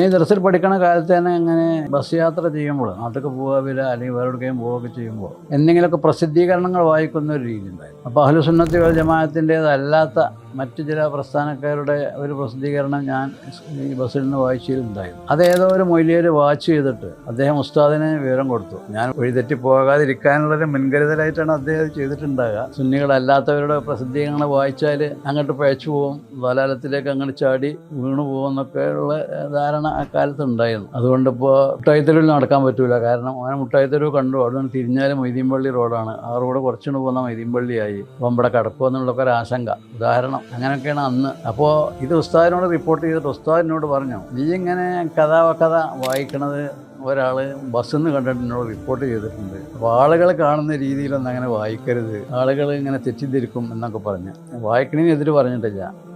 ഈ ദർസിൽ പഠിക്കണ കാലത്ത് തന്നെ ഇങ്ങനെ ബസ് യാത്ര ചെയ്യുമ്പോൾ നാട്ടിലേക്ക് പോവുക വരിക അല്ലെങ്കിൽ വേറെ എവിടെയും പോവുകയൊക്കെ ചെയ്യുമ്പോൾ എന്തെങ്കിലുമൊക്കെ പ്രസിദ്ധീകരണങ്ങൾ വായിക്കുന്ന ഒരു രീതി ഉണ്ടായിരുന്നു. അപ്പോൾ അഹ്ലുസുന്നത്തി ജമാഅത്തിന്റേതല്ലാത്ത മറ്റു ചില പ്രസ്ഥാനക്കാരുടെ ഒരു പ്രസിദ്ധീകരണം ഞാൻ ഈ ബസ്സിൽ നിന്ന് വായിച്ചിട്ടുണ്ടായിരുന്നു. അത് ഏതോ ഒരു മൊയ്ലിയർ വാച്ച് ചെയ്തിട്ട് അദ്ദേഹം ഉസ്താദിന് വിവരം കൊടുത്തു. ഞാൻ വഴിതെറ്റി പോകാതിരിക്കാനുള്ളൊരു മുൻകരുതലായിട്ടാണ് അദ്ദേഹം ചെയ്തിട്ടുണ്ടാകുക സുന്നികളല്ലാത്തവരുടെ പ്രസിദ്ധീകരണങ്ങൾ വായിച്ചാൽ അങ്ങോട്ട് പഴച്ചു പോകും വലാലത്തിലേക്ക് അങ്ങോട്ട് ചാടി വീണു പോകും എന്നൊക്കെ ഉള്ള ധാരണ അക്കാലത്ത് ഉണ്ടായിരുന്നു അതുകൊണ്ട് ഇപ്പോൾ മുട്ടായിത്തെരുവിൽ നടക്കാൻ പറ്റൂല. കാരണം അങ്ങനെ മുട്ടായിത്തെരുവ് കണ്ടു. അവിടെ നിന്ന് തിരിഞ്ഞാൽ മൊയ്തീൻപള്ളി റോഡാണ്. ആ റോഡ് കുറച്ചുകൊണ്ട് പോകുന്ന മൊയ്തീൻപള്ളിയായി. അപ്പോൾ ഇവിടെ കടക്കുമെന്നുള്ളൊക്കെ ഒരു ആശങ്ക. ഉദാഹരണം അങ്ങനെയൊക്കെയാണ് അന്ന്. അപ്പോൾ ഇത് ഉസ്താദിനോട് റിപ്പോർട്ട് ചെയ്തിട്ട് ഉസ്താദിനോട് പറഞ്ഞു നീ ഇങ്ങനെ കഥാവകഥ കഥ വായിക്കണത് ഒരാൾ ബസ്സിൽ നിന്ന് കണ്ടിട്ട് എന്നോട് റിപ്പോർട്ട് ചെയ്തിട്ടുണ്ട്. അപ്പോൾ ആളുകൾ കാണുന്ന രീതിയിലൊന്നും അങ്ങനെ വായിക്കരുത്. ആളുകൾ ഇങ്ങനെ തെറ്റിദ്ധരിക്കും എന്നൊക്കെ പറഞ്ഞ്. വായിക്കണതിന് എതിര് പറഞ്ഞിട്ടില്ല.